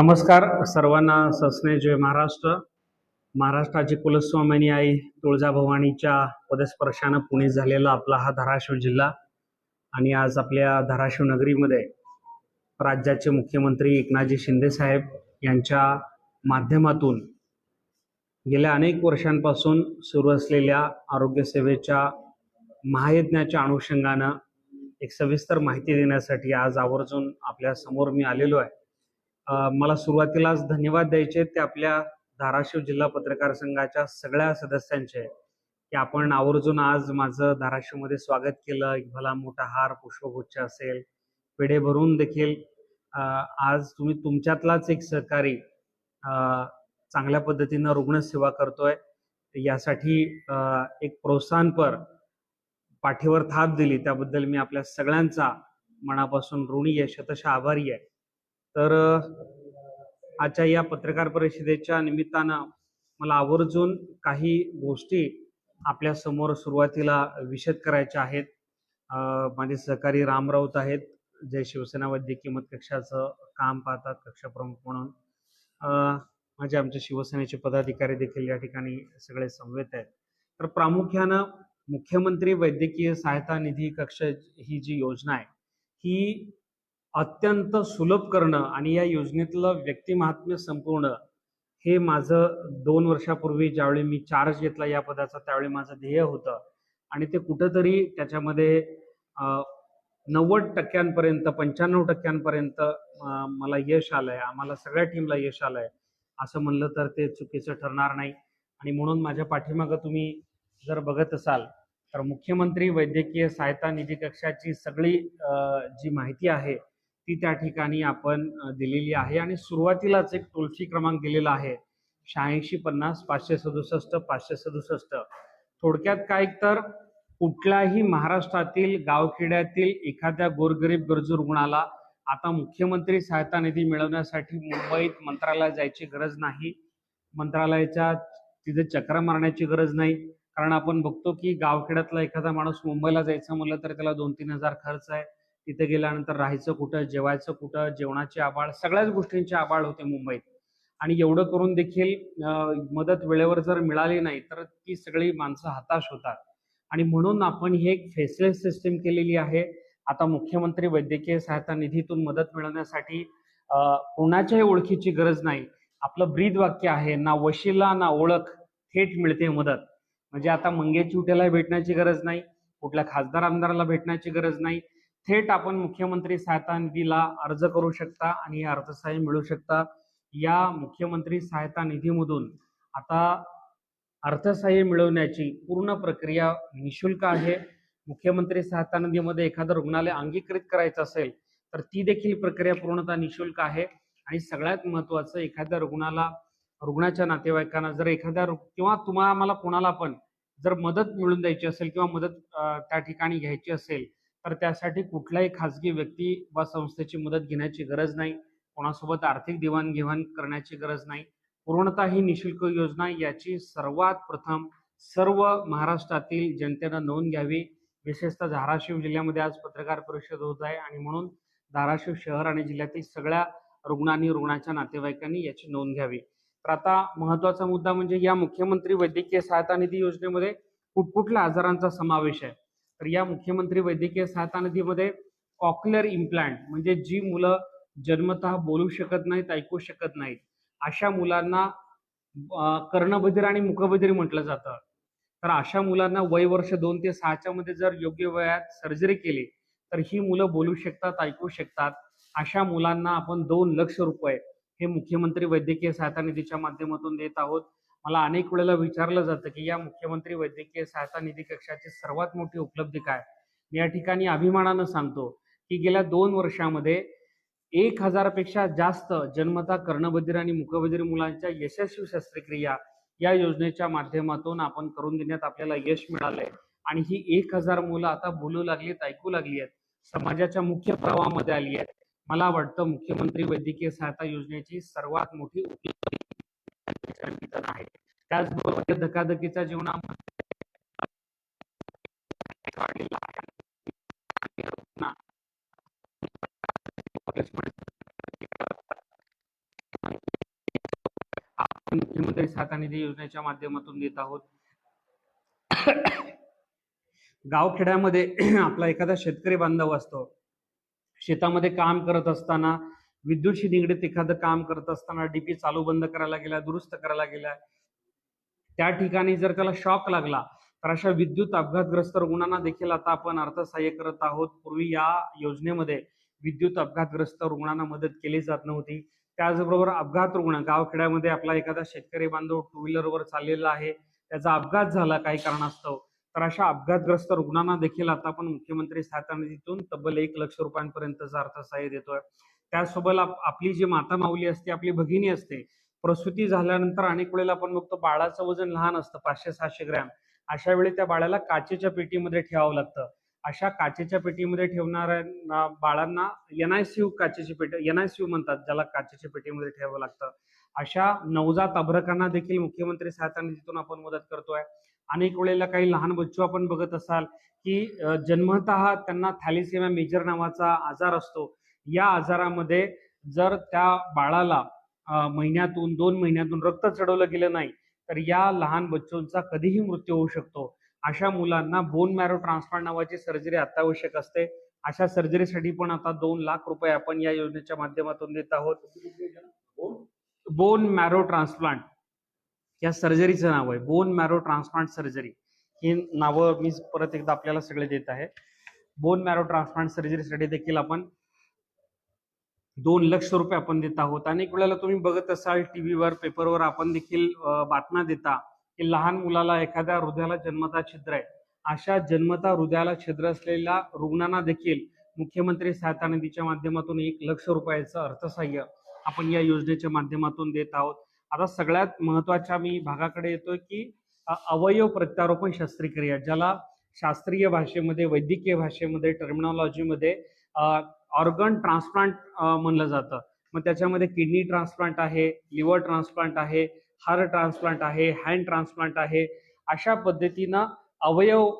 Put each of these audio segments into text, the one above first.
नमस्कार सर्वांना सस्ने जय महाराष्ट्र. महाराष्ट्राची कुलस्वामिनी आई तुळजाभवानीच्या पदस्पर्शानं पुणे झालेला आपला हा धाराशिव जिल्हा. आणि आज आपल्या धाराशिव नगरीमध्ये राज्याचे मुख्यमंत्री एकनाथजी शिंदे साहेब यांच्या माध्यमातून गेल्या अनेक वर्षांपासून सुरू असलेल्या आरोग्यसेवेच्या महायज्ञाच्या अनुषंगानं एक सविस्तर माहिती देण्यासाठी आज आवर्जून आपल्यासमोर मी आलेलो आहे. मला सुरुवातीलाच धन्यवाद द्यायचे ते आपल्या धाराशिव जिल्हा पत्रकार संघाच्या सगळ्या सदस्यांचे. की आपण आवर्जून आज माझं धाराशिवमध्ये स्वागत केलं. एक भला मोठा हार पुष्पगुच्छ असेल. पेढे भरून देखील आज तुम्ही तुमच्यातलाच एक सहकारी अ, चांगल्या पद्धतीनं रुग्णसेवा करतोय. यासाठी एक प्रोत्साहनपर पाठीवर थाप दिली. त्याबद्दल मी आपल्या सगळ्यांचा मनापासून ऋणी आहे शतशः आभारी आहे. तर आजच्या या पत्रकार परिषदेच्या निमित्तानं मला आवर्जून काही गोष्टी आपल्यासमोर सुरुवातीला विशद करायच्या आहेत. माझे सहकारी राम राऊत आहेत जे शिवसेना वैद्यकीय मत कक्षाचं काम पाहतात कक्षप्रमुख म्हणून. माझे आमचे शिवसेनेचे पदाधिकारी देखील या ठिकाणी सगळे समवेत आहेत. तर प्रामुख्यानं मुख्यमंत्री वैद्यकीय सहायता निधी कक्ष ही जी योजना आहे ही अत्यंत सुलभ करणं आणि या योजनेतलं व्यक्तिमहात्म्य संपूर्ण हे माझं दोन वर्षापूर्वी ज्यावेळी मी चार्ज घेतला या पदाचा त्यावेळी माझं ध्येय होतं. आणि ते कुठंतरी त्याच्यामध्ये नव्वद टक्क्यांपर्यंत पंच्याण्णव टक्क्यांपर्यंत मला यश आलंय. आम्हाला सगळ्या टीमला यश आलंय. असं म्हणलं तर ते चुकीचं ठरणार नाही. आणि म्हणून माझ्या पाठीमागं तुम्ही जर बघत असाल तर मुख्यमंत्री वैद्यकीय सहायता निधी कक्षाची सगळी जी माहिती आहे ती त्या ठिकाणी आपण दिलेली आहे. आणि सुरुवातीलाच एक टोल फ्री क्रमांक दिलेला आहे. शहाऐंशी पन्नास पाचशे सदुसष्ट पाचशे सदुसष्ट. थोडक्यात काय तर कुठल्याही महाराष्ट्रातील गावखेड्यातील एखाद्या गोरगरीब गरजू रुग्णाला आता मुख्यमंत्री सहायता निधी मिळवण्यासाठी मुंबईत मंत्रालयात जायची गरज नाही. मंत्रालयाच्या तिथे चक्र मारण्याची गरज नाही. कारण आपण बघतो की गावखेड्यातला एखादा माणूस मुंबईला जायचं म्हणलं तर त्याला दोन तीन हजार खर्च आहे. तिथे गेल्यानंतर राहायचं कुठं जेवायचं कुठं जेवणाची आबाळ सगळ्याच गोष्टींची आबाळ होते मुंबईत. आणि एवढं करून देखील मदत वेळेवर जर मिळाली नाही तर ती सगळी माणसं हताश होतात. आणि म्हणून आपण ही एक फेसलेस सिस्टीम केलेली आहे. आता मुख्यमंत्री वैद्यकीय सहायता निधीतून मदत मिळवण्यासाठी कोणाच्याही ओळखीची गरज नाही. आपलं ब्रीद वाक्य आहे ना वशिला ना ओळख थेट मिळते मदत. म्हणजे आता मंगेश चिवट्याला भेटण्याची गरज नाही कुठल्या खासदार आमदाराला भेटण्याची गरज नाही. थेट आपण मुख्यमंत्री सहायता निधीला अर्ज करू शकता आणि अर्थसहाय्य मिळू शकता. या मुख्यमंत्री सहायता निधीमधून आता अर्थसहाय्य मिळवण्याची पूर्ण प्रक्रिया निशुल्क आहे. मुख्यमंत्री सहायता निधीमध्ये एखादं रुग्णालय अंगीकृत करायचं असेल तर ती देखील प्रक्रिया पूर्णतः निशुल्क आहे. आणि सगळ्यात महत्त्वाचं एखाद्या रुग्णाला रुग्णाच्या नातेवाईकांना जर एखाद्या रु- किंवा तुम्हाला आम्हाला कोणाला पण जर मदत मिळून द्यायची असेल किंवा मदत त्या ठिकाणी घ्यायची असेल तर त्यासाठी कुठलाही खाजगी व्यक्ती वा संस्थेची मदत घेण्याची गरज नाही. कोणासोबत आर्थिक देवाणघेवाण करण्याची गरज नाही. पूर्णतः ही निशुल्क योजना याची सर्वात प्रथम सर्व महाराष्ट्रातील जनतेनं नोंद घ्यावी. विशेषतः धाराशिव जिल्ह्यामध्ये आज पत्रकार परिषद होत आहे आणि म्हणून धाराशिव शहर आणि जिल्ह्यातील सगळ्या रुग्णांनी रुग्णाच्या नातेवाईकांनी याची नोंद घ्यावी. तर आता महत्त्वाचा मुद्दा म्हणजे या मुख्यमंत्री वैद्यकीय सहायता निधी योजनेमध्ये कुठकुठल्या आजारांचा समावेश आहे. तर या मुख्यमंत्री वैद्यकीय सहायता निधीमध्ये कॉक्युलर इम्प्लांट म्हणजे जी मुलं जन्मतः बोलू शकत नाहीत ऐकू शकत नाहीत अशा मुलांना कर्णबधीर कर्णबधिर आणि मुखबधिर म्हटलं जातं. तर अशा मुलांना वय वर्ष दोन ते सहाच्या मध्ये जर योग्य वयात सर्जरी केली तर ही मुलं बोलू शकतात ऐकू शकतात. अशा मुलांना आपण दोन लक्ष रुपये हे मुख्यमंत्री वैद्यकीय सहायता निधीच्या माध्यमातून देत आहोत. मला अनेक वेळेला विचारलं जातं की या मुख्यमंत्री वैद्यकीय सहायता निधी कक्षाची सर्वात मोठी उपलब्धी काय? मी या ठिकाणी अभिमानानं सांगतो की गेल्या दोन वर्षामध्ये एक हजारपेक्षा जास्त जन्मता कर्णबधिर आणि मुखबधीर मुलांच्या यशस्वी शस्त्रक्रिया या योजनेच्या माध्यमातून आपण करून देण्यात आपल्याला यश मिळालंय. आणि ही एक हजार मुलं आता बोलू लागली आहेत ऐकू लागली आहेत समाजाच्या मुख्य प्रवाहामध्ये आली आहेत मला वाटतं मुख्यमंत्री वैद्यकीय सहायता योजनेची सर्वात मोठी उपलब्धी त्याच्या आहे. त्याचबरोबर धकाधकीच्या जीवनामध्ये मुख्यमंत्री सहायता निधी योजनेच्या माध्यमातून देत आहोत. गावखेड्यामध्ये आपला एखादा शेतकरी बांधव असतो. शेतामध्ये काम करत असताना विद्युतशी निगडीत एखादं काम करत असताना डीपी चालू बंद करायला गेला दुरुस्त करायला गेला त्या ठिकाणी जर त्याला शॉक लागला तर अशा विद्युत अपघातग्रस्त रुग्णांना देखील आता आपण अर्थसहाय्य करत आहोत. पूर्वी या योजनेमध्ये विद्युत अपघातग्रस्त रुग्णांना मदत केली जात नव्हती. त्याचबरोबर अपघात रुग्ण गावखेड्यामध्ये आपला एखादा शेतकरी बांधव टू व्हीलरवर चाललेला आहे. त्याचा अपघात झाला काही कारणास्तव. तर अशा अपघातग्रस्त रुग्णांना देखील आता आपण मुख्यमंत्री सहायता निधीतून तब्बल एक लक्ष रुपयांपर्यंतचा अर्थसहाय्य देतोय. त्यासोबत आप- आपली जी माता माऊली असते आपली भगिनी असते प्रसूती झाल्यानंतर अनेक वेळेला आपण बघतो बाळाचं वजन लहान असतं पाचशे सहाशे ग्रॅम. अशा वेळी त्या बाळाला काचेच्या पेटीमध्ये ठेवावं लागतं. अशा काचेच्या पेटीमध्ये ठेवणाऱ्या बाळांना एनआयसीयू काचेची पेटी एनआयसीयू म्हणतात ज्याला काचेच्या पेटीमध्ये ठेवावं लागतं. अशा नवजात अभ्रकांना देखील मुख्यमंत्री सहायता निधीतून आपण मदत करतोय. अनेक वेळेला काही लहान बच्चू आपण बघत असाल की जन्मतः त्यांना थॅलिसेमिया मेजर नावाचा आजार असतो. या आजारामध्ये जर त्या बाळाला महिन्यातून दोन महिन्यातून रक्त चढवलं गेलं नाही तर या लहान बच्चूंचा कधीही मृत्यू होऊ शकतो. अशा मुलांना बोन मॅरो ट्रान्सप्लांट नावाची सर्जरी अत्यावश्यक असते. अशा सर्जरीसाठी पण आता दोन लाख रुपये आपण या योजनेच्या माध्यमातून देत आहोत. बोन मॅरो ट्रान्सप्लांट या सर्जरीचं नाव आहे. बोन मॅरो ट्रान्सप्लांट सर्जरी ही नावं मी परत एकदा आपल्याला सगळे देत आहे. बोन मॅरो ट्रान्सप्लांट सर्जरीसाठी देखील आपण दोन लक्ष रुपये आपण देत आहोत. अनेक वेळेला तुम्ही बघत असाल टीव्हीवर पेपरवर आपण देखील बातम्या देता की लहान मुलाला एखाद्या हृदयाला जन्मता छिद्र आहे. अशा जन्मता हृदयाला छिद्र असलेल्या रुग्णांना देखील मुख्यमंत्री सहायता निधीच्या माध्यमातून एक लक्ष रुपयाचं अर्थसहाय्य आपण या योजनेच्या माध्यमातून देत आहोत. आता सगळ्यात महत्त्वाच्या मी भागाकडे येतोय की अवयव प्रत्यारोपण शस्त्रक्रिया ज्याला शास्त्रीय भाषेमध्ये वैद्यकीय भाषेमध्ये टर्मिनॉलॉजीमध्ये ऑर्गन ट्रान्सप्लांट म्हणलं जातं. मग त्याच्यामध्ये किडनी ट्रान्सप्लांट आहे लिव्हर ट्रान्सप्लांट आहे हार्ट ट्रान्सप्लांट आहे हँड ट्रान्सप्लांट आहे. अशा पद्धतीनं अवयव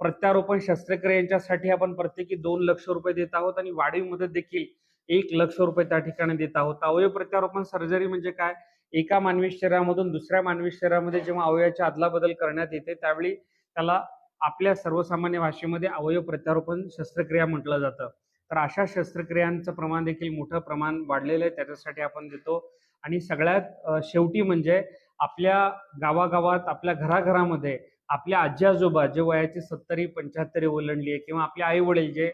प्रत्यारोपण शस्त्रक्रियांच्यासाठी आपण प्रत्येकी दोन लक्ष रुपये देत आहोत आणि वाढीव मदत देखील एक लक्ष रुपये त्या ठिकाणी देत आहोत. अवयव प्रत्यारोपण सर्जरी म्हणजे काय? एका मानवी शरीरामधून दुसऱ्या मानवी शरीरामध्ये जेव्हा अवयवाची अदलाबदल करण्यात येते त्यावेळी त्याला आपल्या सर्वसामान्य भाषेमध्ये अवयव प्रत्यारोपण शस्त्रक्रिया म्हटलं जातं. तर अशा शस्त्रक्रियांचं प्रमाण देखील मोठं प्रमाण वाढलेलं आहे त्याच्यासाठी आपण देतो. आणि सगळ्यात शेवटी म्हणजे आपल्या गावागावात आपल्या घराघरामध्ये आपल्या आजी आजोबा जे वयाची सत्तरी पंच्याहत्तरी ओलांडली आहे किंवा आपले आई वडील जे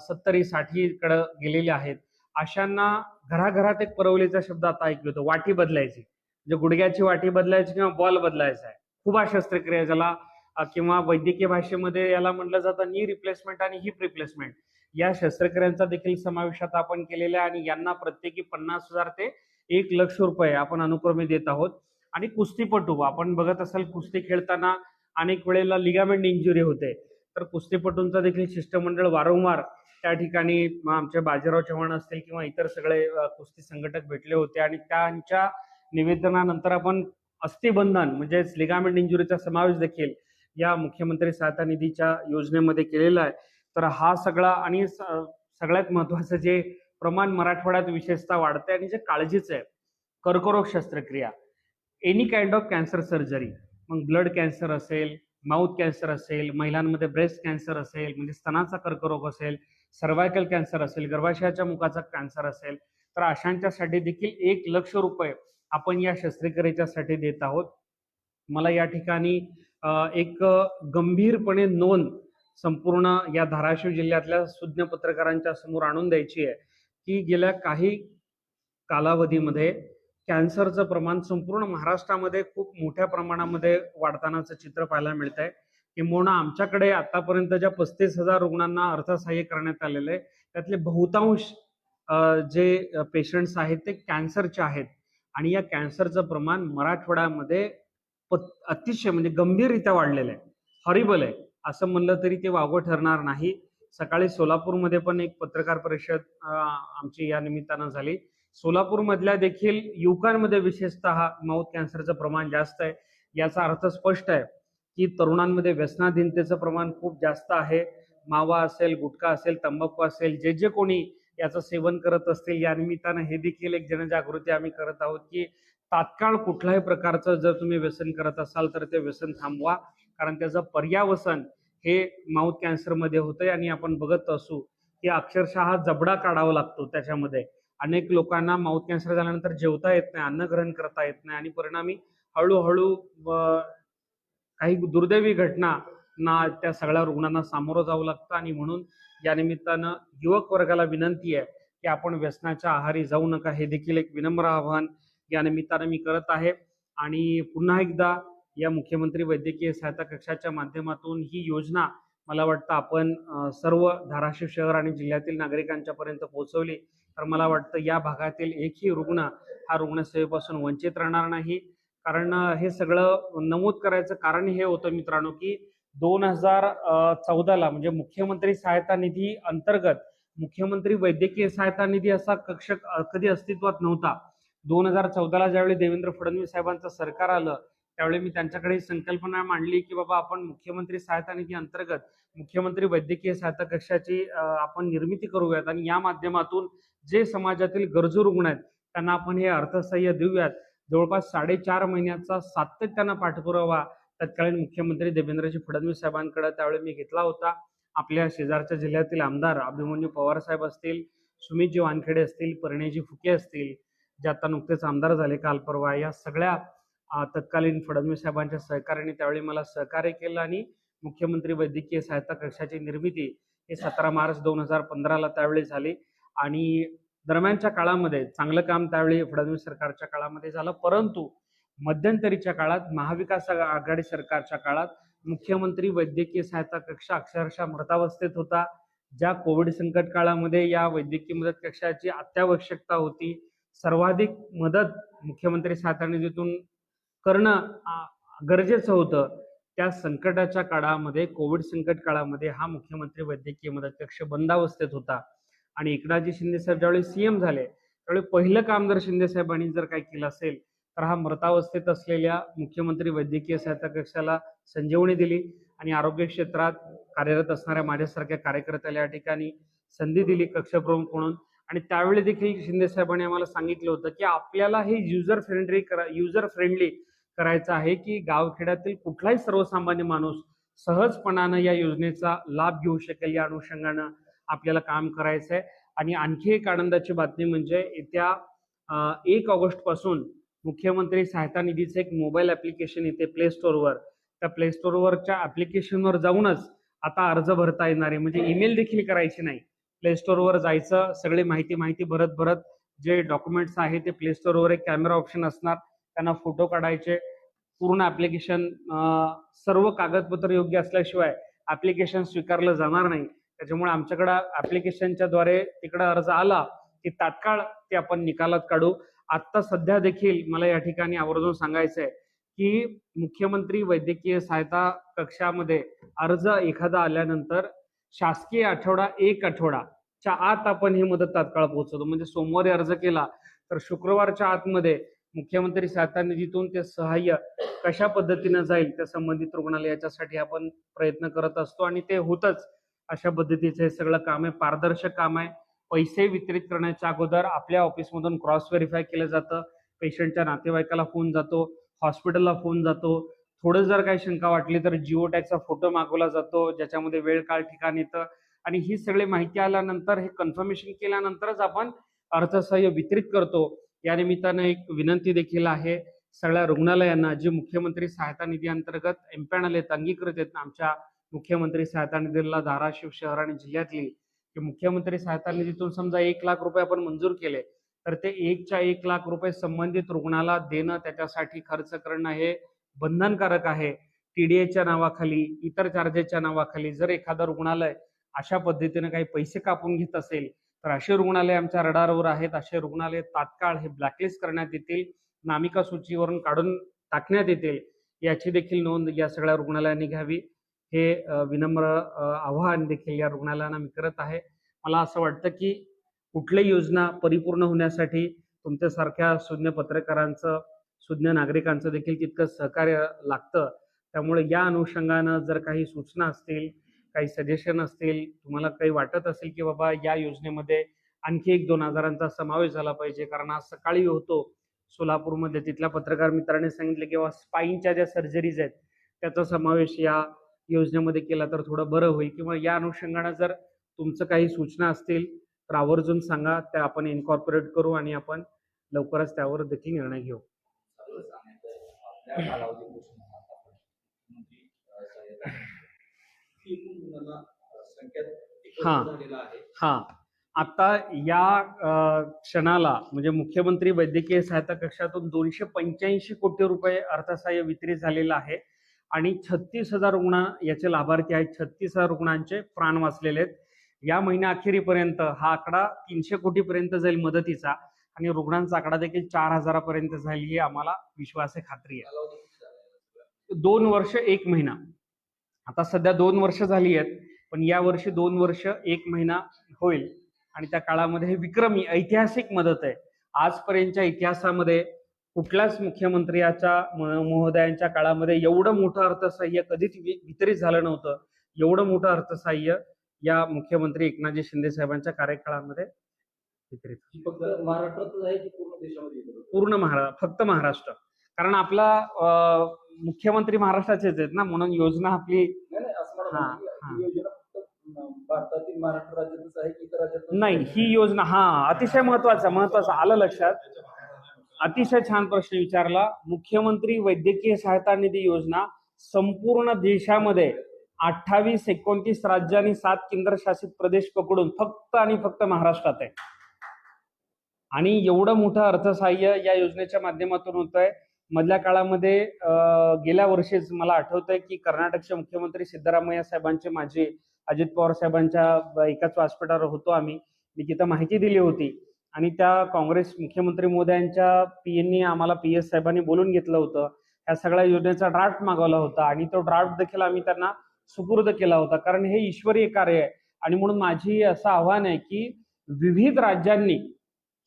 सत्तरी साठीकडे गेलेले आहेत अशांना घराघरात एक परवलीचा शब्द आता ऐकलो होतो वाटी बदलायची. म्हणजे गुडघ्याची वाटी बदलायची किंवा बॉल बदलायचा आहे. खूप हा शस्त्रक्रिया ज्याला किंवा वैद्यकीय भाषेमध्ये याला म्हटलं जातं नी रिप्लेसमेंट आणि हिप रिप्लेसमेंट. या शस्त्रक्रियांचा देखील समावेश आता आपण केलेला आहे आणि यांना प्रत्येकी पन्नास हजार ते एक लक्ष रुपये आपण अनुक्रमे देत आहोत. आणि कुस्तीपटू आपण बघत असाल कुस्ती खेळताना अनेक वेळेला लिगामेंट इंजुरी होते. तर कुस्तीपटूंचा देखील शिष्टमंडळ वारंवार त्या ठिकाणी आमच्या आमचे बाजीराव चव्हाण असतील किंवा इतर सगळे कुस्ती संघटक भेटले होते आणि त्यांच्या निवेदनानंतर आपण अस्थिबंधन म्हणजेच लिगामेंट इंजुरीचा समावेश देखील या मुख्यमंत्री सहायता निधीच्या योजनेमध्ये केलेला आहे. तर हा सगळा आणि स- सगळ्यात महत्वाचं जे प्रमाण मराठवाड्यात विशेषतः वाढतंय आणि जे काळजीचं आहे कर्करोग शस्त्रक्रिया any kind of cancer surgery मग ब्लड कॅन्सर असेल माउथ कॅन्सर असेल महिलांमध्ये ब्रेस्ट कॅन्सर असेल म्हणजे स्तनाचा कर्करोग असेल सर्वायकल कॅन्सर असेल गर्भाशयाच्या मुखाचा कॅन्सर असेल तर अशांच्यासाठी देखील एक लक्ष रुपये आपण या शस्त्रक्रियेच्यासाठी देत आहोत. मला या ठिकाणी एक गंभीरपणे नोंद संपूर्ण या धाराशिव जिल्ह्यातल्या सुज्ञ पत्रकारांच्या समोर आणून द्यायची आहे की गेल्या काही कालावधीमध्ये कॅन्सरचं प्रमाण संपूर्ण महाराष्ट्रामध्ये खूप मोठ्या प्रमाणामध्ये वाढतानाचं चित्र पाहायला मिळत आहे किंबहुना आमच्याकडे आतापर्यंत ज्या पस्तीस हजार रुग्णांना अर्थसहाय्य करण्यात आलेलं आहे त्यातले बहुतांश जे पेशंट्स आहेत ते कॅन्सरचे आहेत. आणि या कॅन्सरचं प्रमाण मराठवाड्यामध्ये अतिशय म्हणजे गंभीररित्या वाढलेलं आहे. हॉरिबल आहे. असं म्हणलं तरी ते वागो ठरणार नाही. सकाळी सोलापूरमध्ये पण एक पत्रकार परिषद आमची या निमित्तानं झाली. सोलापूरमधल्या देखील युवकांमध्ये विशेषतः माउथ कॅन्सरचं प्रमाण जास्त आहे. याचा अर्थ स्पष्ट आहे की तरुणांमध्ये व्यसनाधीनतेचं प्रमाण खूप जास्त आहे. मावा असेल गुटखा असेल तंबाखू असेल जे जे कोणी याचं सेवन करत असतील या निमित्तानं हे देखील एक जनजागृती आम्ही करत आहोत की तात्काळ कुठल्याही प्रकारचं जर तुम्ही व्यसन करत असाल तर ते व्यसन थांबवा. कारण त्याचं पर्यावसन हे माउथ कॅन्सरमध्ये होतंय आणि आपण बघत असू की अक्षरशः जबडा काढावा लागतो त्याच्यामध्ये. अनेक लोकांना माउथ कॅन्सर झाल्यानंतर जेवता येत नाही अन्न ग्रहण करता येत नाही आणि परिणामी हळूहळू काही दुर्दैवी घटना ना त्या सगळ्या रुग्णांना सामोरं जावं लागतं आणि म्हणून या निमित्तानं युवक वर्गाला विनंती आहे की आपण व्यसनाच्या आहारी जाऊ नका. हे देखील एक विनम्र आव्हान या निमित्तानं मी करत आहे. आणि पुन्हा एकदा या मुख्यमंत्री वैद्यकीय सहायता कक्षाच्या माध्यमातून ही योजना मला वाटतं आपण सर्व धाराशिव शहर आणि जिल्ह्यातील नागरिकांच्या पर्यंत पोहोचवली. तर मला वाटतं या भागातील एकही रुग्ण हा रुग्णसेवेपासून वंचित राहणार नाही. कारण हे सगळं नमूद करायचं कारण हे होतं मित्रांनो की दोन हजार चौदाला म्हणजे मुख्यमंत्री सहायता निधी अंतर्गत मुख्यमंत्री वैद्यकीय सहायता निधी असा कक्ष कधी अस्तित्वात नव्हता. दोन हजार चौदाला ज्यावेळी देवेंद्र फडणवीस साहेबांचं सरकार आलं त्यावेळी मी त्यांच्याकडे संकल्पना मांडली की बाबा आपण मुख्यमंत्री सहायता निधी अंतर्गत मुख्यमंत्री वैद्यकीय सहायता कक्षाची आपण निर्मिती करूयात आणि या माध्यमातून जे समाजातील गरजू रुग्ण आहेत त्यांना आपण हे अर्थसहाय्य देऊयात. जवळपास साडेचार महिन्याचा सातत्यानं पाठपुरावा तत्कालीन मुख्यमंत्री देवेंद्रजी फडणवीस साहेबांकडे त्यावेळी मी घेतला होता. आपल्या शेजारच्या जिल्ह्यातील आमदार अभिमन्यू पवार साहेब असतील सुमितजी वानखेडे असतील परिणयजी फुके असतील जे आता नुकतेच आमदार झाले काल परवा या सगळ्या तत्कालीन फडणवीस साहेबांच्या सहकार्याने त्यावेळी मला सहकार्य केलं आणि मुख्यमंत्री वैद्यकीय सहायता कक्षाची निर्मिती हे सतरा मार्च दोन हजार पंधराला त्यावेळी झाली. आणि दरम्यानच्या काळामध्ये चांगलं काम त्यावेळी फडणवीस सरकारच्या काळामध्ये झालं परंतु मध्यंतरीच्या काळात महाविकास आघाडी सरकारच्या काळात मुख्यमंत्री वैद्यकीय सहायता कक्ष अक्षरशः मृतावस्थेत होता. ज्या कोविड संकट काळामध्ये या वैद्यकीय मदत कक्षाची अत्यावश्यकता होती सर्वाधिक मदत मुख्यमंत्री सहायता निधीतून करणं गरजेचं होतं. त्या संकटाच्या काळामध्ये कोविड संकट काळामध्ये हा मुख्यमंत्री वैद्यकीय मदत कक्ष बंदावस्थेत होता. आणि एकनाथजी शिंदे साहेब ज्यावेळी सीएम झाले त्यावेळी पहिलं काम जर शिंदे साहेबांनी जर काय केलं असेल तर हा मृतावस्थेत असलेल्या मुख्यमंत्री वैद्यकीय सहायता कक्षाला संजीवनी दिली आणि आरोग्य क्षेत्रात कार्यरत असणाऱ्या माझ्यासारख्या कार्यकर्त्याला या ठिकाणी संधी दिली कक्षप्रमुख म्हणून. आणि त्यावेळी देखील शिंदे साहेबांनी आम्हाला सांगितलं होतं की आपल्याला हे युजर फ्रेंडली करा युजर फ्रेंडली करायचं आहे की गावखेड्यातील कुठलाही सर्वसामान्य माणूस सहजपणानं या योजनेचा लाभ घेऊ शकेल. या अनुषंगानं आपल्याला काम करायचं आहे आणि आणखी एक आनंदाची बातमी म्हणजे येत्या एक ऑगस्टपासून मुख्यमंत्री सहायता निधीचं एक मोबाईल ऍप्लिकेशन येते प्ले स्टोअरवर त्या प्ले स्टोअरवरच्या ऍप्लिकेशनवर जाऊनच आता अर्ज भरता येणार आहे. म्हणजे ईमेल देखील करायची नाही. प्ले स्टोअरवर जायचं सगळी माहिती माहिती भरत भरत जे डॉक्युमेंट्स आहे ते प्ले स्टोअरवर एक कॅमेरा ऑप्शन असणार. त्यांना फोटो काढायचे. पूर्ण ऍप्लिकेशन सर्व कागदपत्र योग्य असल्याशिवाय ऍप्लिकेशन स्वीकारलं जाणार नाही. त्याच्यामुळे आमच्याकडं ऍप्लिकेशनच्या द्वारे तिकडं अर्ज आला की तात्काळ ते आपण निकालात काढू. आत्ता सध्या देखील मला या ठिकाणी आवर्जून सांगायचं आहे की मुख्यमंत्री वैद्यकीय सहायता कक्षामध्ये अर्ज एखादा आल्यानंतर शासकीय आठवडा एक आठवडा च्या आत आपण ही मदत तात्काळ पोहोचवतो. म्हणजे सोमवारी अर्ज केला तर शुक्रवारच्या आतमध्ये मुख्यमंत्री सहायता निधीतून ते सहाय्य कशा पद्धतीनं जाईल त्या संबंधित रुग्णालय याच्यासाठी आपण प्रयत्न करत असतो आणि ते होतच. अशा पद्धतीचं हे सगळं काम आहे. पारदर्शक काम आहे. पैसे वितरित करण्याच्या अगोदर आपल्या ऑफिसमधून क्रॉस व्हेरीफाय केलं जातं. पेशंटच्या नातेवाईकाला फोन जातो हॉस्पिटलला फोन जातो. थोडं जर काही शंका वाटली तर जिओ टॅगचा फोटो मागवला जातो ज्याच्यामध्ये वेळ काळ ठिकाण येतं. आणि ही सगळी माहिती आल्यानंतर हे कन्फर्मेशन केल्यानंतरच आपण अर्थसहाय्य वितरित करतो. या निमित्तानं एक विनंती देखील आहे. सगळ्या रुग्णालयांना जे मुख्यमंत्री सहायता निधी अंतर्गत एम्पॅनल आहेत अंगीकृत आहेत आमच्या मुख्यमंत्री सहायता निधीला धाराशिव शहर आणि जिल्ह्यातली की मुख्यमंत्री सहायता निधीतून समजा एक लाख रुपये आपण मंजूर केले तर ते एकच्या एक लाख रुपये संबंधित रुग्णाला देणं त्याच्यासाठी खर्च करणं हे बंधनकारक आहे. टीडीएच्या नावाखाली इतर चार्जेसच्या नावाखाली जर एखादं रुग्णालय अशा पद्धतीने काही पैसे कापून घेत असेल तर असे रुग्णालय आमच्या रडारवर आहेत. असे रुग्णालय तात्काळ हे ब्लॅकलिस्ट करण्यात येतील. नामिका सूचीवरून काढून टाकण्यात येतील. याची देखील नोंद या सगळ्या रुग्णालयांनी घ्यावी. हे विनम्र आव्हान देखील या रुग्णालयांना मी करत आहे. मला असं वाटतं की कुठल्याही योजना परिपूर्ण होण्यासाठी तुमच्यासारख्या सुज्ञ पत्रकारांचं सुज्ञ नागरिकांचं देखील तितकं सहकार्य लागतं. त्यामुळे या अनुषंगानं जर काही सूचना असतील काही सजेशन असतील तुम्हाला काही वाटत असेल की बाबा या योजनेमध्ये आणखी एक दोन हजारांचा समावेश झाला पाहिजे कारण आज सकाळी होतो सोलापूरमध्ये. तिथल्या पत्रकार मित्राने सांगितलं किंवा स्पाईनच्या ज्या सर्जरीज आहेत त्याचा समावेश या योजनेमध्ये केला तर थोडं बरं होईल. किंवा या अनुषंगानं जर तुमचं काही सूचना असतील तर आवर्जून सांगा त्या आपण इन्कॉर्पोरेट करू आणि आपण लवकरच त्यावर देखील निर्णय घेऊ. हां. हा. आता या क्षणाला म्हणजे मुख्यमंत्री वैद्यकीय सहायता कक्षातून दोनशे पंच्याऐंशी कोटी रुपये अर्थसहाय्य वितरित झालेलं आहे आणि छत्तीस हजार रुग्ण याचे लाभार्थी आहेत. छत्तीस हजार रुग्णांचे प्राण वाचलेले आहेत. या महिन्या अखेरीपर्यंत हा आकडा तीनशे कोटीपर्यंत जाईल मदतीचा आणि रुग्णांचा आकडा देखील चार हजारापर्यंत जाईल ही आम्हाला विश्वास आहे. खात्री आहे? दोन वर्ष एक महिना. आता सध्या दोन वर्ष झाली आहेत पण या वर्षी दोन वर्ष एक महिना होईल. आणि त्या काळामध्ये हे विक्रमी ऐतिहासिक मदत आहे. आजपर्यंतच्या इतिहासामध्ये कुठल्याच मुख्यमंत्र्याच्या महोदयांच्या काळामध्ये एवढं मोठं अर्थसहाय्य कधीच वितरित झालं नव्हतं. एवढं मोठं अर्थसहाय्य या मुख्यमंत्री एकनाथजी शिंदे साहेबांच्या कार्यकाळामध्ये वितरित की पूर्ण देशामध्ये येतं? पूर्ण महारा फक्त महाराष्ट्र. कारण आपला अं, मुख्यमंत्री महाराष्ट्राचेच आहेत ना म्हणून योजना आपली नाही नाही असं मला हां, की हां. ही योजना फक्त अं, भारतातील महाराष्ट्र राज्यातच आहे की इतर राज्यात नाही? ही योजना हा अतिशय महत्त्वाचा महत्त्वाचा आलं लक्षात. अतिशय छान प्रश्न विचारला. मुख्यमंत्री वैद्यकीय सहायता निधी योजना संपूर्ण देशामध्ये अठ्ठावीस एकोणतीस राज्य आणि सात केंद्रशासित प्रदेश पकडून फक्त आणि फक्त महाराष्ट्रात आहे. आणि एवढं मोठं अर्थसहाय्य या योजनेच्या माध्यमातून होत आहे मधल्या काळामध्ये गेल्या वर्षीच मला आठवत आहे की कर्नाटकचे मुख्यमंत्री सिद्धरामय्या साहेबांचे माझे अजित पवार साहेबांच्या एकाच व्यासपीठावर होतो आम्ही. मी तिथं माहिती दिली होती. आणि त्या काँग्रेस मुख्यमंत्री मोदयांच्या पीएंनी आम्हाला पी एस साहेबांनी बोलून घेतलं होतं. या सगळ्या योजनेचा ड्राफ्ट मागवला होता आणि तो ड्राफ्ट देखील आम्ही त्यांना सुपूर्द केला होता. कारण हे ईश्वरीय कार्य आहे. आणि म्हणून माझी असं आव्हान आहे की विविध राज्यांनी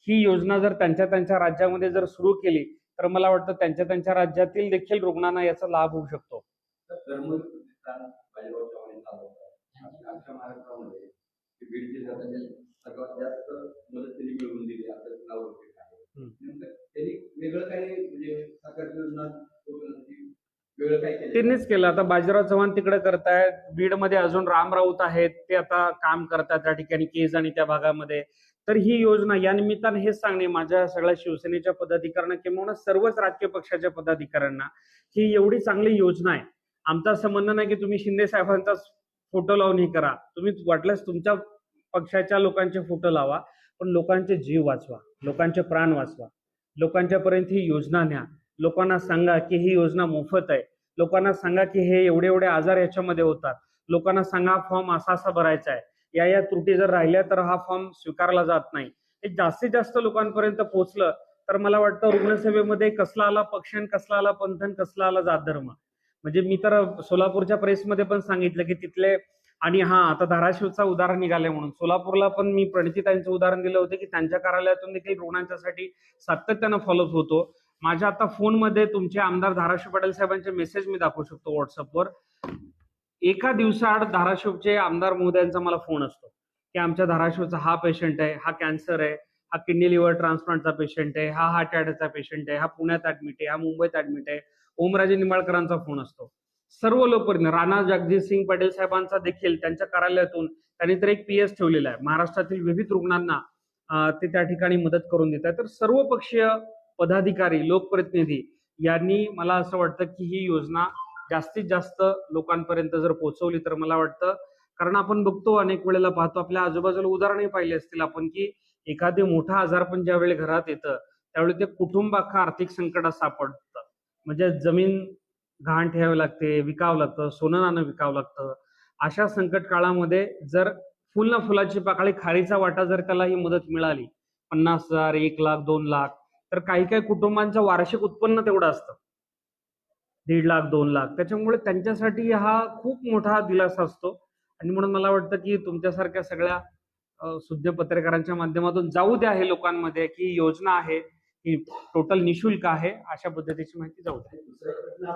ही योजना जर त्यांच्या त्यांच्या राज्यामध्ये जर सुरू केली तर मला वाटतं त्यांच्या त्यांच्या राज्यातील देखील रुग्णांना याचा लाभ होऊ शकतो. बीड म्हणजे त्यांनीच केलं. आता बाजीराव चव्हाण तिकडे करतायत. बीडमध्ये अजून राम राऊत आहेत ते आता काम करतात त्या ठिकाणी केज आणि त्या भागामध्ये. तर ही योजना या निमित्तानं हेच सांगणे माझ्या सगळ्या शिवसेनेच्या पदाधिकाऱ्यांना किंवा सर्वच राजकीय पक्षाच्या पदाधिकाऱ्यांना ही एवढी चांगली योजना आहे. आमचा संबंध नाही की तुम्ही शिंदे साहेबांचा फोटो लावून हे करा. तुम्ही वाटल्यास तुमच्या पक्षाच्या लोकांचे फोटो लावा पण लोकांचे जीव वाचवा लोकांचे प्राण वाचवा. लोकांच्या पर्यंत ही योजना न्या. लोकांना सांगा की ही योजना मोफत आहे. लोकांना सांगा की हे एवढे एवढे आजार याच्यामध्ये होतात. लोकांना सांगा फॉर्म असा असा भरायचा आहे. या या त्रुटी जर राहिल्या तर हा फॉर्म स्वीकारला जात नाही. हे जास्तीत जास्त लोकांपर्यंत पोहोचलं तर मला वाटतं रुग्णसेवेमध्ये कसला आला पक्षण कसला आला पंथन कसला आला जात धर्म म्हणजे मी तर सोलापूरच्या प्रेसमध्ये पण सांगितलं की तिथले आणि हा आता धाराशिवचा उदाहरण निघाले म्हणून. सोलापूरला पण मी प्रणितीताईंचं उदाहरण दिलं होतं की त्यांच्या कार्यालयातून देखील रुग्णांच्यासाठी सातत्यानं फॉलोअप होतो. माझ्या आता फोनमध्ये तुमचे आमदार धाराशिव पटेल साहेबांचे मेसेज मी दाखवू शकतो व्हॉट्सअपवर एका दिवसाआड धाराशिवचे आमदार महोदयांचा मला फोन असतो की आमच्या धाराशिवचा हा पेशंट आहे हा कॅन्सर आहे हा किडनी लिव्हर ट्रान्सप्लांटचा पेशंट आहे हा हार्ट अटॅकचा पेशंट आहे हा पुण्यात ऍडमिट आहे हा मुंबईत ऍडमिट आहे ओमराजे निंबाळकरांचा फोन असतो. सर्व लोकपर्यंत राणा जगजित सिंग पटेल साहेबांचा देखील त्यांच्या कार्यालयातून त्यांनी तर एक पी एस ठेवलेला आहे. महाराष्ट्रातील विविध रुग्णांना ते त्या ठिकाणी मदत करून देत आहे तर सर्व पक्षीय पदाधिकारी लोकप्रतिनिधी यांनी मला असं वाटतं की ही योजना जास्तीत जास्त लोकांपर्यंत जर पोहोचवली तर मला वाटतं कारण आपण बघतो अनेक वेळेला पाहतो आपल्या आजूबाजूला उदाहरणही पाहिले असतील आपण की एखादे मोठा आजारपण ज्या वेळी घरात येतं त्यावेळी ते कुटुंब अख्खा आर्थिक संकटात सापडतं. म्हणजे जमीन घाण ठेवावी लागते विकावं लागतं सोनं नाणं विकावं लागतं. अशा संकट काळामध्ये जर फुल ना फुलाची पाकळी खारीचा वाटा जर त्याला ही मदत मिळाली पन्नास हजार एक लाख दोन लाख तर काही काही कुटुंबांचं वार्षिक उत्पन्न तेवढं असतं. दीड लाख दोन लाख. त्याच्यामुळे त्यांच्यासाठी हा खूप मोठा दिलासा असतो. आणि म्हणून मला वाटतं की तुमच्यासारख्या सगळ्या शुद्ध पत्रकारांच्या माध्यमातून जाऊ द्या हे लोकांमध्ये की योजना आहे ही टोटल निशुल्क आहे अशा पद्धतीची माहिती जाऊ द्या.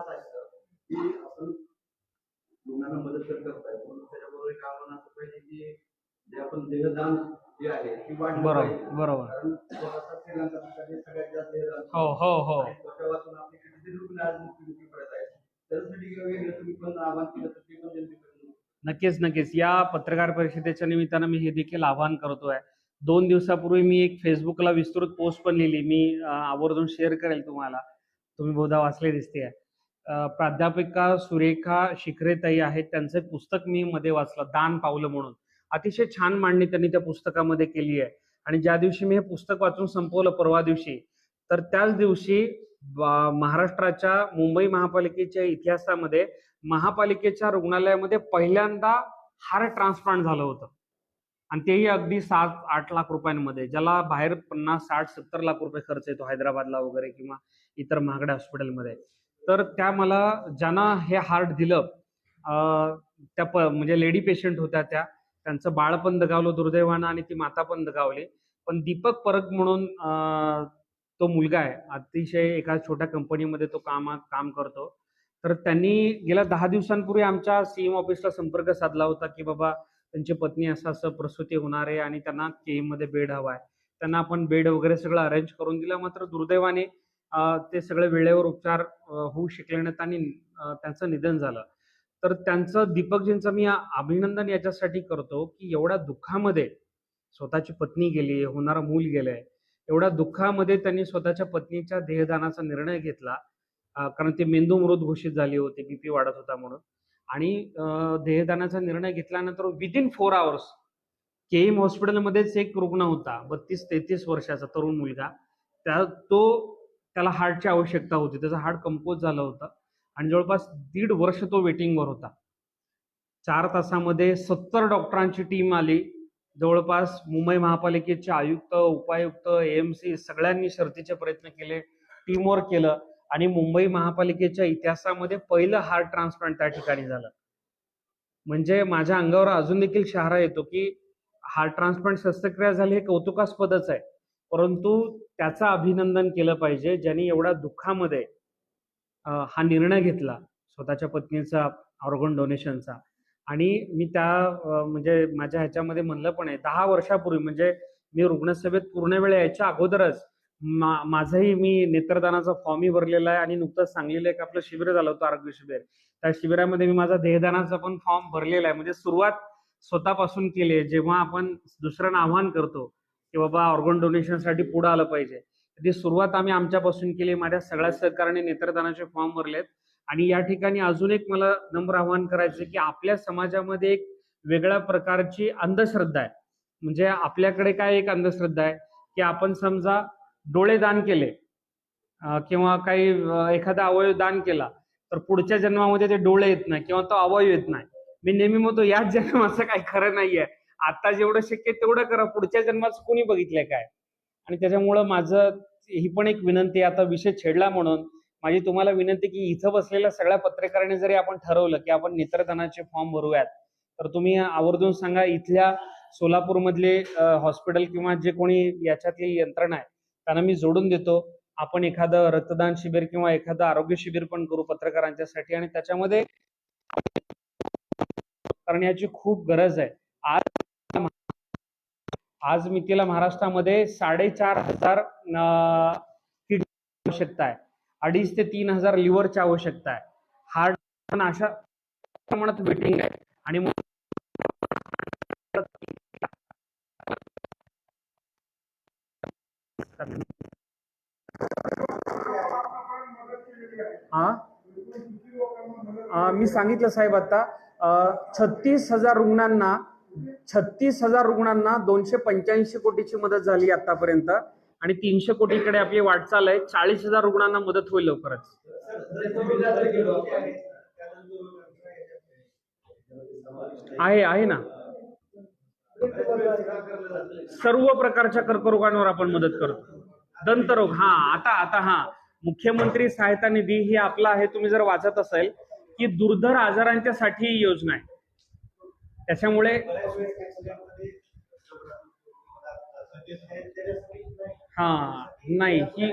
जे आपण देहदान जे आहे ती वाढली बरोबर पाहिजे. बरोबर कारण स्वतःचा श्रीलंका देशाने सगळ्यात जास्त देहदान हो हो हो आणि त्याच्यावाचून आपले कितीतरी रुग्ण आज मृत्युमुखी पडत आहेत. त्यासाठी वेगळं तुम्ही पण आव्हान केलं तर ते पण जनतेपर्यंत नक्कीच नक्कीच. या पत्रकार परिषदेच्या निमित्तानं मी हे देखील आवाहन करतोय. दोन दिवसापूर्वी मी एक फेसबुकला विस्तृत पोस्ट पण लिहिली. मी अं, आवर्जून शेअर करेल तुम्हाला. तुम्ही बहुधा वाचले दिसते प्राध्यापिका सुरेखा शिखरेताई आहेत. त्यांचं पुस्तक मी मध्ये वाचलं दान पावलं म्हणून. अतिशय छान मांडणी त्यांनी त्या पुस्तकामध्ये केली आहे. आणि ज्या दिवशी मी हे पुस्तक वाचून संपवलं परवा दिवशी तर त्याच दिवशी महाराष्ट्राच्या मुंबई महापालिकेच्या इतिहासामध्ये महापालिकेच्या रुग्णालयामध्ये पहिल्यांदा हार्ट ट्रान्सप्लांट झालं होतं. आणि तेही अगदी सात आठ लाख रुपयांमध्ये ज्याला बाहेर पन्नास साठ सत्तर लाख रुपये खर्च येतो हैदराबादला वगैरे किंवा इतर महागड्या हॉस्पिटलमध्ये. तर त्या मला ज्यांना हे हार्ट दिलं त्या प म्हणजे लेडी पेशंट होत्या त्या त्यांचं बाळ पण दगावलं दुर्दैवानं आणि ती माता पण दगावली. पण दीपक परब म्हणून तो मुलगा आहे. अतिशय एका छोट्या कंपनीमध्ये तो काम काम करतो. तर त्यांनी गेल्या दहा दिवसांपूर्वी आमच्या सीएम ऑफिसला संपर्क साधला होता की बाबा त्यांची पत्नी असं असं प्रसूती होणार आहे आणि त्यांना KM मध्ये बेड हवा आहे त्यांना आपण बेड वगैरे सगळं अरेंज करून दिलं. मात्र दुर्दैवाने ते सगळे वेळेवर उपचार होऊ शकले नाहीत आणि त्यांचं निधन झालं. तर त्यांचं दीपकजींचं मी अभिनंदन याच्यासाठी करतो की एवढ्या दुःखामध्ये स्वतःची पत्नी गेली होणारं मूल गेलंय. एवढ्या दुःखामध्ये त्यांनी स्वतःच्या पत्नीच्या देहदानाचा निर्णय घेतला. कारण ते मेंदू मृत घोषित झाली होती बीपी वाढत होता म्हणून. आणि देहदानाचा निर्णय घेतल्यानंतर विदिन फोर आवर्स केईम हॉस्पिटलमध्येच एक रुग्ण होता बत्तीस तेहतीस वर्षाचा तरुण मुलगा. त्या तो त्याला हार्टची आवश्यकता होती. त्याचं हार्ट कंपोज झालं होतं. आणि जवळपास दीड वर्ष तो वेटिंगवर होता. चार तासामध्ये सत्तर डॉक्टरांची टीम आली. जवळपास मुंबई महापालिकेचे आयुक्त उपायुक्त एएमसी सगळ्यांनी शर्तीचे प्रयत्न केले. टीमवर्क केलं आणि मुंबई महापालिकेच्या इतिहासामध्ये पहिलं हार्ट ट्रान्सप्लांट त्या ठिकाणी झालं. म्हणजे माझ्या अंगावर अजून देखील शहारा येतो की हार्ट ट्रान्सप्लांट शस्त्रक्रिया झाली हे कौतुकास्पदच आहे. परंतु त्याचं अभिनंदन केलं पाहिजे ज्यांनी एवढ्या दुःखामध्ये हा निर्णय घेतला स्वतःच्या पत्नीचा ऑर्गन डोनेशनचा आणि मी त्या म्हणजे माझ्या ह्याच्यामध्ये म्हणलं पण आहे दहा वर्षापूर्वी म्हणजे मी रुग्णसेवेत पूर्ण वेळ यायच्या अगोदरच मा माझंही मी नेत्रदानाचा फॉर्मही भरलेला आहे आणि नुकतंच सांगलीला एक आपलं शिबिर झालं होतं आरोग्य शिबिर. त्या शिबिरामध्ये मी माझा देहदानाचा पण फॉर्म भरलेला आहे. म्हणजे सुरुवात स्वतःपासून केली आहे. जेव्हा आपण दुसऱ्यांना आव्हान करतो की बाबा ऑर्गन डोनेशनसाठी पुढे आलं पाहिजे. ती सुरुवात आम्ही आमच्यापासून केली. माझ्या सगळ्या सहकार्याने नेत्रदानाचे फॉर्म भरलेत. आणि या ठिकाणी अजून एक मला नम्र आव्हान करायचं की आपल्या समाजामध्ये एक वेगळ्या प्रकारची अंधश्रद्धा आहे. म्हणजे आपल्याकडे काय एक अंधश्रद्धा आहे? की आपण समजा डोळे दान केले किंवा काही एखादा अवयव दान केला तर पुढच्या जन्मामध्ये ते डोळे येत नाही किंवा तो अवयव येत नाही. मी नेहमी म्हणतो याच जन्माचं काही खरं नाहीये. आता जेवढं शक्य तेवढं करा. पुढच्या जन्माचं कोणी बघितलंय काय? आणि त्याच्यामुळं माझं ही पण एक विनंती आता विषय छेडला म्हणून माझी तुम्हाला विनंती की इथं बसलेल्या सगळ्या पत्रकारांनी जरी आपण ठरवलं की आपण नेत्रदानाचे फॉर्म भरूयात तर तुम्ही आवर्जून सांगा इथल्या सोलापूरमधले हॉस्पिटल किंवा जे कोणी याच्यातली यंत्रणा आहे त्यांना मी जोडून देतो. आपण एखादं रक्तदान शिबिर किंवा एखादं आरोग्य शिबिर पण करू पत्रकारांच्यासाठी आणि त्याच्यामध्ये करण्याची खूप गरज आहे. आज आज मितीला महाराष्ट्रामध्ये साडेचार हजार किडनी आवश्यकता आहे. अडीच ते तीन हजार लिव्हरची आवश्यकता आहे. हार्ट पण अशा प्रमाणात वेटिंग आहे. आणि मी सांगितलं साहेब आता छत्तीस हजार रुग्णांना छत्तीस हजार रुग्णांना दोनशे पंच्याऐंशी कोटीची मदत झाली आतापर्यंत. आणि तीनशे कोटीकडे आपली वाटचाल आहे. चाळीस हजार रुग्णांना मदत होईल लवकरच. आहे आहे ना? सर्व प्रकारच्या कर्करोगांवर आपण मदत करतो. दंतरोग हा आता आता हा. मुख्यमंत्री सहायता निधी ही आपला आहे. तुम्ही जर वाचत असेल की दुर्धर आजारांच्या साठी ही योजना आहे. त्याच्यामुळे हा नाही ही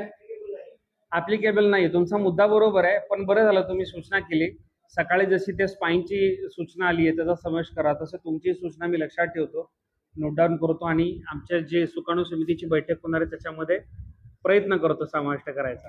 ऍप्लिकेबल नाही. तुमचा मुद्दा बरोबर आहे पण बरं झालं तुम्ही सूचना केली. सकाळी जशी त्या स्पाईनची सूचना आली आहे त्याचा समावेश करा. तसं तुमची सूचना मी लक्षात ठेवतो नोट डाऊन करतो आणि आमच्या जे सुकाणू समितीची बैठक होणार आहे त्याच्यामध्ये प्रयत्न करतो समाविष्ट करायचा.